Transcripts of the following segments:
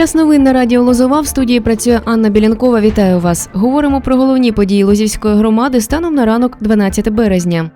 Час новин на радіо Лозова в студії працює Анна Білянкова. Вітаю вас. Говоримо про головні події Лозівської громади станом на ранок 12 березня.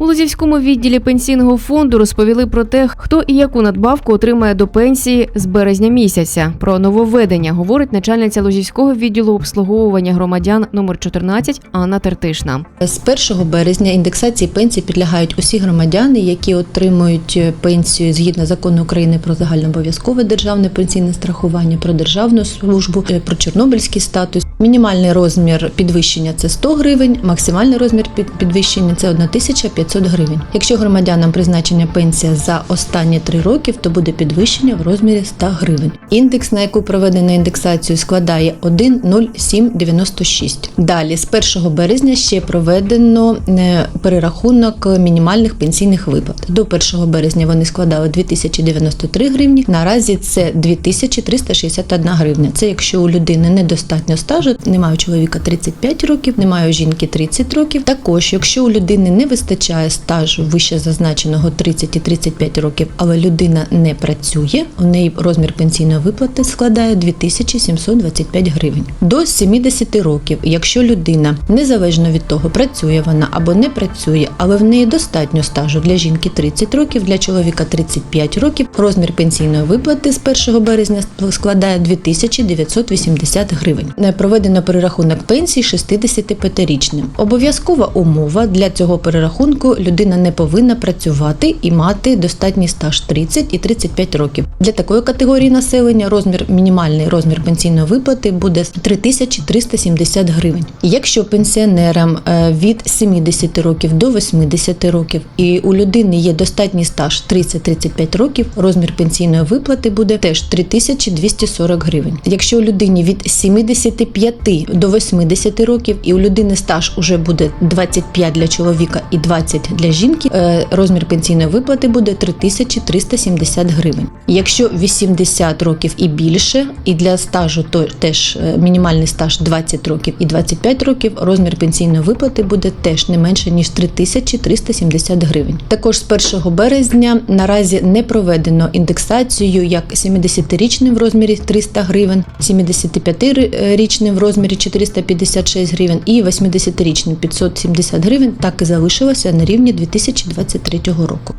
У Лозівському відділі пенсійного фонду розповіли про те, хто і яку надбавку отримає до пенсії з березня місяця. Про нововведення говорить начальниця Лозівського відділу обслуговування громадян номер 14 Анна Тертишна. З 1 березня індексації пенсій підлягають усі громадяни, які отримують пенсію згідно закону України про загальнообов'язкове державне пенсійне страхування, про державну службу, е, про чорнобильський статус. Мінімальний розмір підвищення це 100 гривень, максимальний розмір підвищення це 1500 гривень. Якщо громадянам призначення пенсія за останні три роки, то буде підвищення в розмірі 100 гривень. Індекс, на яку проведено індексацію, складає 1,0796. Далі, з 1 березня ще проведено е, перерахунок мінімальних пенсійних виплат. До 1 березня вони складали 2093 гривні. Наразі це 2361 гривня. Це якщо у людини недостатньо стажу, немає у чоловіка 35 років, немає у жінки 30 років. Також, якщо у людини не вистачає стажу вище зазначеного 30 і 35 років, але людина не працює, у неї розмір пенсійної виплати складає 2725 гривень. До 70 років, якщо людина незалежно від того, працює вона або не працює, але в неї достатньо стажу для жінки 30 років, для чоловіка 35 років, розмір пенсійної виплати з 1 березня складає 2980 гривень. Не Проведено перерахунок пенсій 65-річним. Обов'язкова умова для цього перерахунку людина не повинна працювати і мати достатній стаж 30 і 35 років. Для такої категорії населення розмір мінімальний розмір пенсійної виплати буде 3370 гривень. Якщо пенсіонерам е, від 70 років до 80 років і у людини є достатній стаж 30-35 років, розмір пенсійної виплати буде теж 3240 гривень. Якщо у людині від 75 до 80 років і у людини стаж уже буде 25 для чоловіка і 20 для жінки, е, розмір пенсійної виплати буде 3370 гривень. 80 років і більше, і для стажу то теж е, мінімальний стаж 20 років і 25 років, розмір пенсійної виплати буде теж не менше ніж 3370 гривень. Також з 1 березня наразі не проведено індексацію як 70-річним в розмірі 300 гривень, 75-річним в розмірі 456 гривень і 80-річним 570 гривень так і залишилося на рівні 2023 року.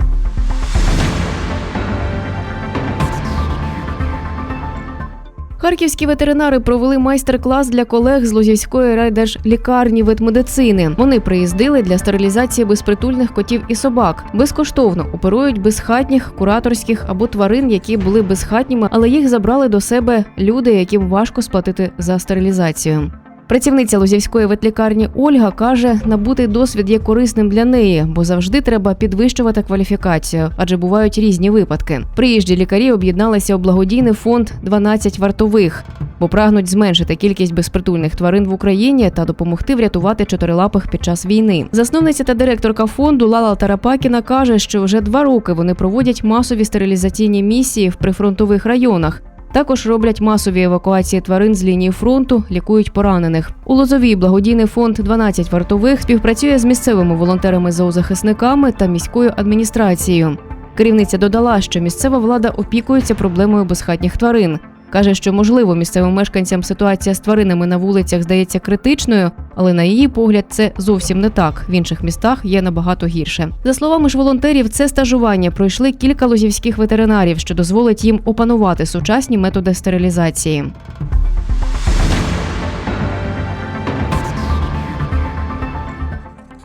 Харківські ветеринари провели майстер-клас для колег з Лозівської райдержлікарні ветмедицини. Вони приїздили для стерилізації безпритульних котів і собак. Безкоштовно оперують безхатніх, кураторських або тварин, які були безхатніми, але їх забрали до себе люди, яким важко сплатити за стерилізацію. Працівниця Лозівської ветлікарні Ольга каже, набутий досвід є корисним для неї, бо завжди треба підвищувати кваліфікацію, адже бувають різні випадки. Приїжджі лікарі об'єдналися у благодійний фонд «12 вартових, бо прагнуть зменшити кількість безпритульних тварин в Україні та допомогти врятувати чотирилапих під час війни. Засновниця та директорка фонду Лала Тарапакіна каже, що вже два роки вони проводять масові стерилізаційні місії в прифронтових районах. Також роблять масові евакуації тварин з лінії фронту, лікують поранених. У Лозовій благодійний фонд «12 вартових співпрацює з місцевими волонтерами-зоозахисниками та міською адміністрацією. Керівниця додала, що місцева влада опікується проблемою безхатніх тварин. Каже, що можливо місцевим мешканцям ситуація з тваринами на вулицях здається критичною, але на її погляд це зовсім не так. В інших містах є набагато гірше. За словами ж волонтерів, це стажування пройшли кілька лозівських ветеринарів, що дозволить їм опанувати сучасні методи стерилізації.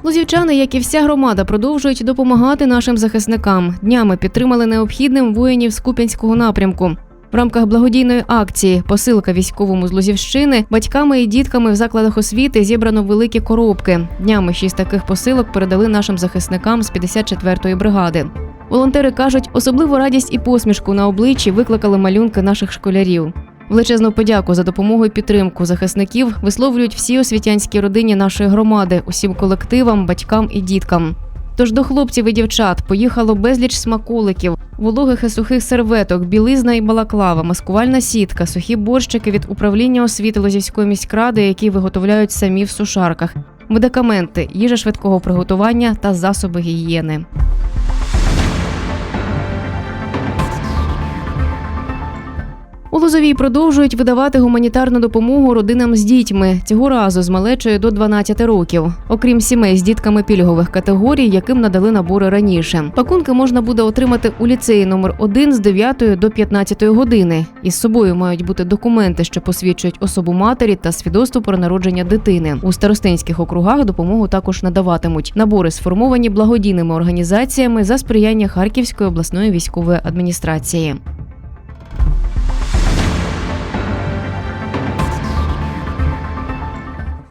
Лозівчани, як і вся громада, продовжують допомагати нашим захисникам. Днями підтримали необхідним воїнів з Куп'янського напрямку. В рамках благодійної акції Посилка військовому з Лозівщини батьками і дітками в закладах освіти зібрано великі коробки. Днями шість таких посилок передали нашим захисникам з 54-ї бригади. Волонтери кажуть, особливу радість і посмішку на обличчі викликали малюнки наших школярів. Величезну подяку за допомогу і підтримку захисників висловлюють всі освітянські родині нашої громади, усім колективам, батькам і діткам. Тож до хлопців і дівчат поїхало безліч смаколиків, вологих і сухих серветок, білизна і балаклава, маскувальна сітка, сухі борщики від управління освіти Лозівської міськради, які виготовляють самі в сушарках, медикаменти, їжа швидкого приготування та засоби гігієни. У Лозовій продовжують видавати гуманітарну допомогу родинам з дітьми цього разу з малечою до 12 років. Окрім сімей з дітками пільгових категорій, яким надали набори раніше. Пакунки можна буде отримати у ліцеї номер 1 з 9 до 15 години. Із собою мають бути документи, що посвідчують особу матері та свідоцтво про народження дитини. У старостинських округах допомогу також надаватимуть. Набори сформовані благодійними організаціями за сприяння Харківської обласної військової адміністрації.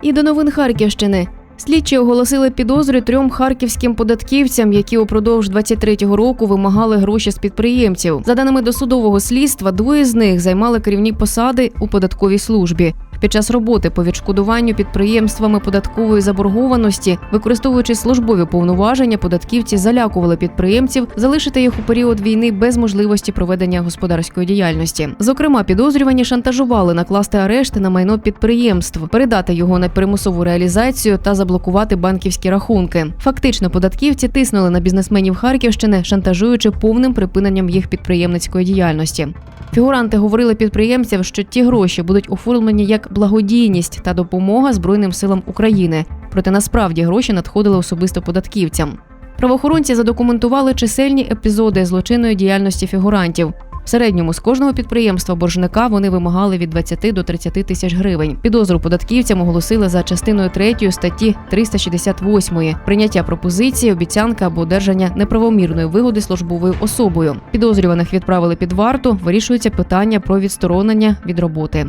І до новин Харківщини. Слідчі оголосили підозри трьом харківським податківцям, які упродовж 23-го року вимагали гроші з підприємців. За даними досудового слідства, двоє з них займали керівні посади у податковій службі. Під час роботи по відшкодуванню підприємствами податкової заборгованості, використовуючи службові повноваження, податківці залякували підприємців залишити їх у період війни без можливості проведення господарської діяльності. Зокрема, підозрювані шантажували накласти арешти на майно підприємств, передати його на примусову реалізацію та заблокувати банківські рахунки. Фактично, податківці тиснули на бізнесменів Харківщини, шантажуючи повним припиненням їх підприємницької діяльності. Фігуранти говорили підприємцям, що ті гроші будуть оформлені як благодійність та допомога Збройним силам України. Проте насправді гроші надходили особисто податківцям. Правоохоронці задокументували чисельні епізоди злочинної діяльності фігурантів. В середньому з кожного підприємства боржника вони вимагали від 20 до 30 тисяч гривень. Підозру податківцям оголосили за частиною 3 статті 368 прийняття пропозиції, обіцянка або одержання неправомірної вигоди службовою особою. Підозрюваних відправили під варту. Вирішується питання про відсторонення від роботи.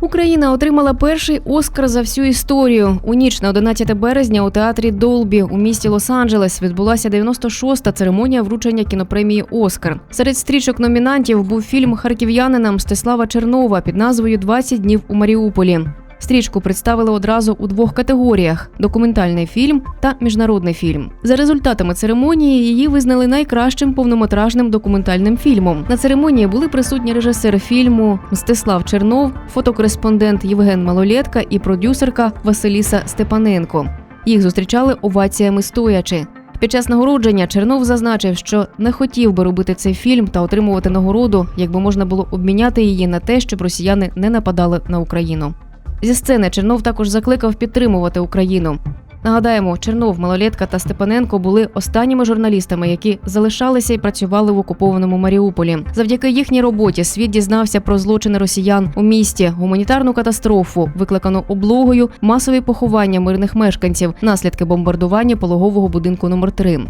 Україна отримала перший Оскар за всю історію. У ніч на 11 березня у театрі Долбі у місті Лос-Анджелес відбулася 96-та церемонія вручення кінопремії Оскар. Серед стрічок номінантів був фільм харків'янина Мстислава Чернова під назвою «20 днів у Маріуполі. Стрічку представили одразу у двох категоріях: документальний фільм та міжнародний фільм. За результатами церемонії її визнали найкращим повнометражним документальним фільмом. На церемонії були присутні режисер фільму Мстислав Чернов, фотокореспондент Євген Малолєтка і продюсерка Василіса Степаненко. Їх зустрічали оваціями стоячи. Під час нагородження Чернов зазначив, що не хотів би робити цей фільм та отримувати нагороду, якби можна було обміняти її на те, щоб росіяни не нападали на Україну. Зі сцени Чернов також закликав підтримувати Україну. Нагадаємо, Чернов, Малолетка та Степаненко були останніми журналістами, які залишалися і працювали в окупованому Маріуполі. Завдяки їхній роботі світ дізнався про злочини росіян у місті, гуманітарну катастрофу, викликану облогою, масові поховання мирних мешканців, наслідки бомбардування пологового будинку номер 3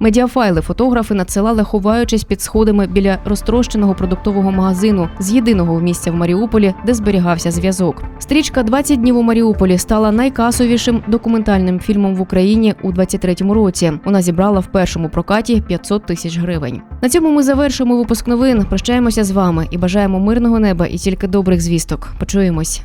Медіафайли фотографи надсилали, ховаючись під сходами біля розтрощеного продуктового магазину з єдиного місця в Маріуполі, де зберігався зв'язок. Стрічка «20 днів у Маріуполі стала найкасовішим документальним фільмом в Україні у 23-му році. Вона зібрала в першому прокаті 500 тисяч гривень. На цьому ми завершимо випуск новин. Прощаємося з вами і бажаємо мирного неба і тільки добрих звісток. Почуємось.